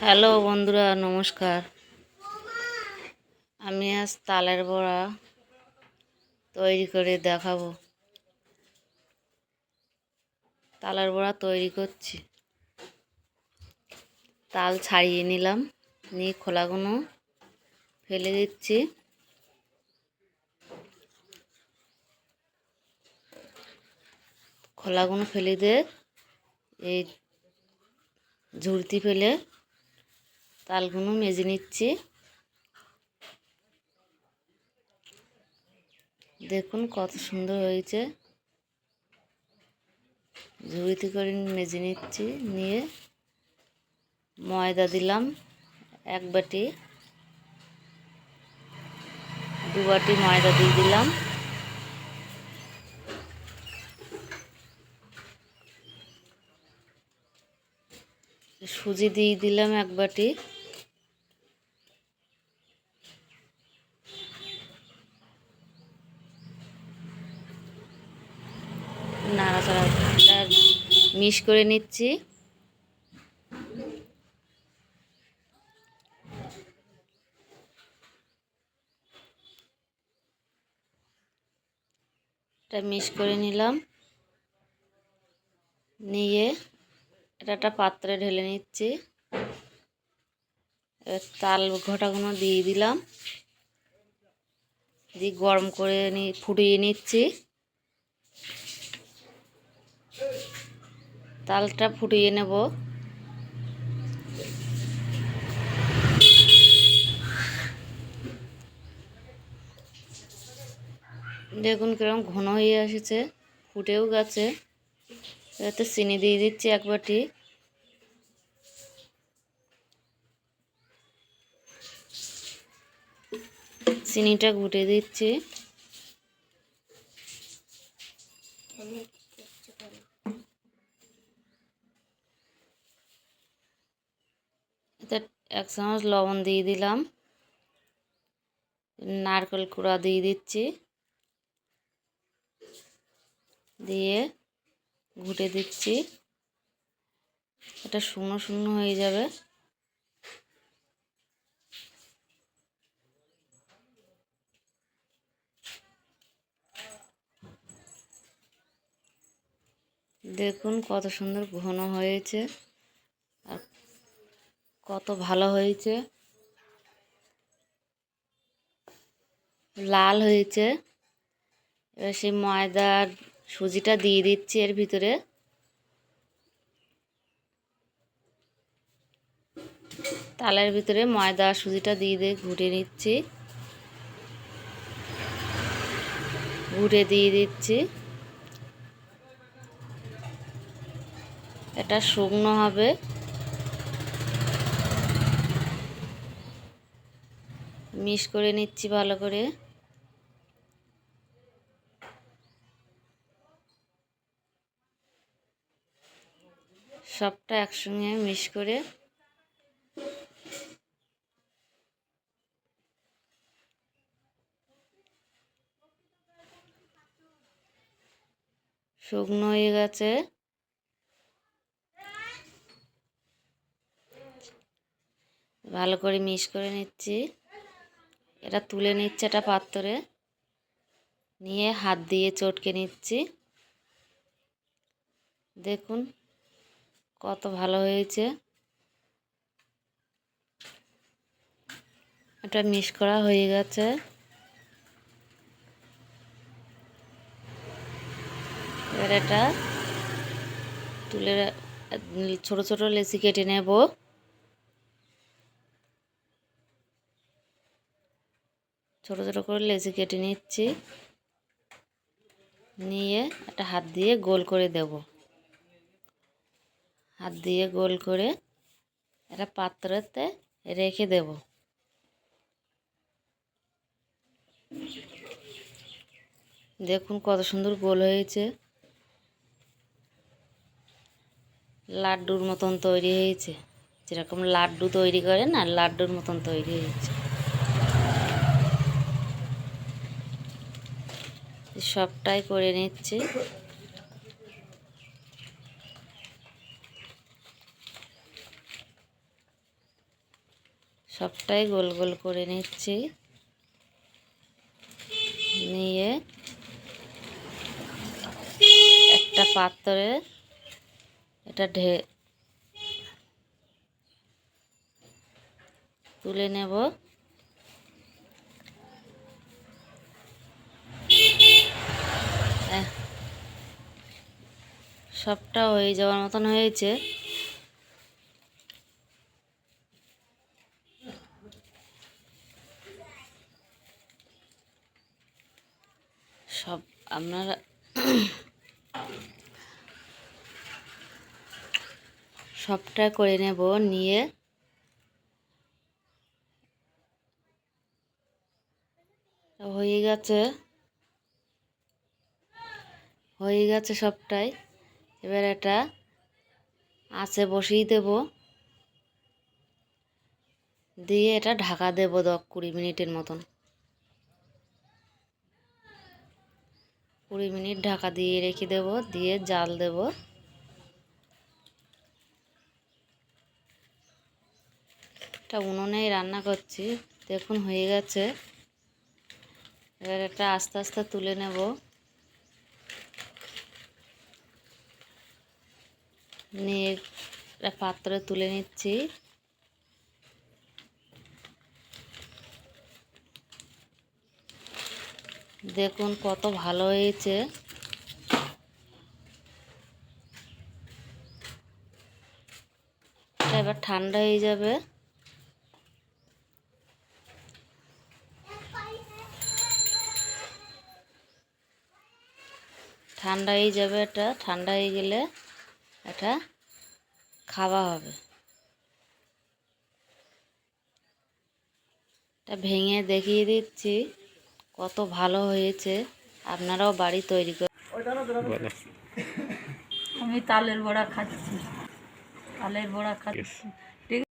Hello বন্ধুরা, নমস্কার। আমি আজ তালের বড়া তৈরি করে দেখাবো। তালের বড়া তৈরি করছি। তাল ছাড়িয়ে নিলাম, নিয়ে খোলাগুলো ফেলে দিচ্ছি। খোলাগুলো ফেলে দিয়ে এই ঝুড়তি ফেলে তালগুলো মেজে নিচ্ছি। দেখুন কত সুন্দর হয়েছে। ঝুড়িতে করে মেজে নিচ্ছি, নিয়ে ময়দা দিলাম এক বাটি। দু বাটি ময়দা দিয়ে দিলাম। সুজি দিয়ে দিলাম এক বাটি। নাড়াচাড়া মিশ করে নিচ্ছি। এটা মিশ করে নিলাম। নিয়ে এটা একটা পাত্রে ঢেলে নিচ্ছি। তাল ঘটাগুলো দিয়ে দিলাম। দিয়ে গরম করে নি, ফুটিয়ে নিচ্ছি। তালটা ফুটিয়ে নেব। দেখুন কীরকম ঘন হয়ে এসেছে ফুটেও গেছে। এতে চিনি দিয়ে দিচ্ছি এক বাটি। চিনিটা ঘুটে দিচ্ছি। এতে এক চামচ লবণ দিয়ে দিলাম। নারকেল কুড়া দিয়ে দিচ্ছি। দিয়ে ঘুটে দিচ্ছি। এটা শুকনো শুকনো হয়ে যাবে। দেখুন কত সুন্দর ঘন হয়েছে। আর কত ভালো হয়েছে। লাল হয়েছে। এবার সেই ময়দার সুজিটা দিয়ে দিচ্ছি এর ভিতরে। তালের ভিতরে ময়দা সুজিটা দিয়ে দিয়ে ঘুটে নিচ্ছি। ঘুটে দিয়ে দিচ্ছি। এটা শুকনো হবে। মিক্স করে নিচ্ছি ভালো করে। সবটা একসঙ্গে মিক্স করে। শুকনো হয়ে গেছে। ভালো করে মিক্স করে নিচ্ছি। এটা তুলে নিচ্ছে একটা পাত্রে। নিয়ে হাত দিয়ে চটকে নিচ্ছি। দেখুন কত ভালো হয়েছে। এটা মিক্স করা হয়ে গেছে। এবার এটা তুলে ছোট ছোট লেচি কেটে নেব। ছোট ছোট করে লেচি কেটে নিচ্ছি। নিয়ে একটা হাত দিয়ে গোল করে দেব। হাত দিয়ে গোল করে একটা পাত্রতে রেখে দেব। দেখুন কত সুন্দর গোল হয়েছে। লাড্ডুর মতন তৈরি হয়েছে। যেরকম লাড্ডু তৈরি করে না, লাড্ডুর মতন তৈরি হয়েছে। সবটাই করে নিচ্ছি। সবটাই গোল গোল করে নিচ্ছি। নিয়ে একটা পাত্রে এটা ঢে তুলে নেব। সবটা হয়ে যাওয়ার মতন হয়েছে। সব আপনারা সবটা করে নেব নিয়ে হয়ে গেছে। হয়ে গেছে সবটাই। এবার এটা আঁচে বসিয়ে দেব। দিয়ে এটা ঢাকা দেব দশ কুড়ি মিনিটের মতন। কুড়ি মিনিট ঢাকা দিয়ে রেখে দেব, দিয়ে জাল দেব। এটা উনুনেই রান্না করছি, দেখুন হয়ে গেছে। এবার এটা আস্তে আস্তে তুলে নেব। নিয়ে পাত্রে তুলে নিচ্ছি। দেখুন কত ভালো হয়েছে। এবার ঠান্ডা হয়ে যাবে। ঠান্ডা হয়ে যাবে এটা, ঠান্ডা হয়ে গেলে এটা খাওয়া হবে। এটা ভেঙে দেখিয়ে দিচ্ছি কত ভালো হয়েছে আপনারাও বাড়ি তৈরি করে আমি তালের বড়া খাচ্ছি। তালের বড়া খাচ্ছি।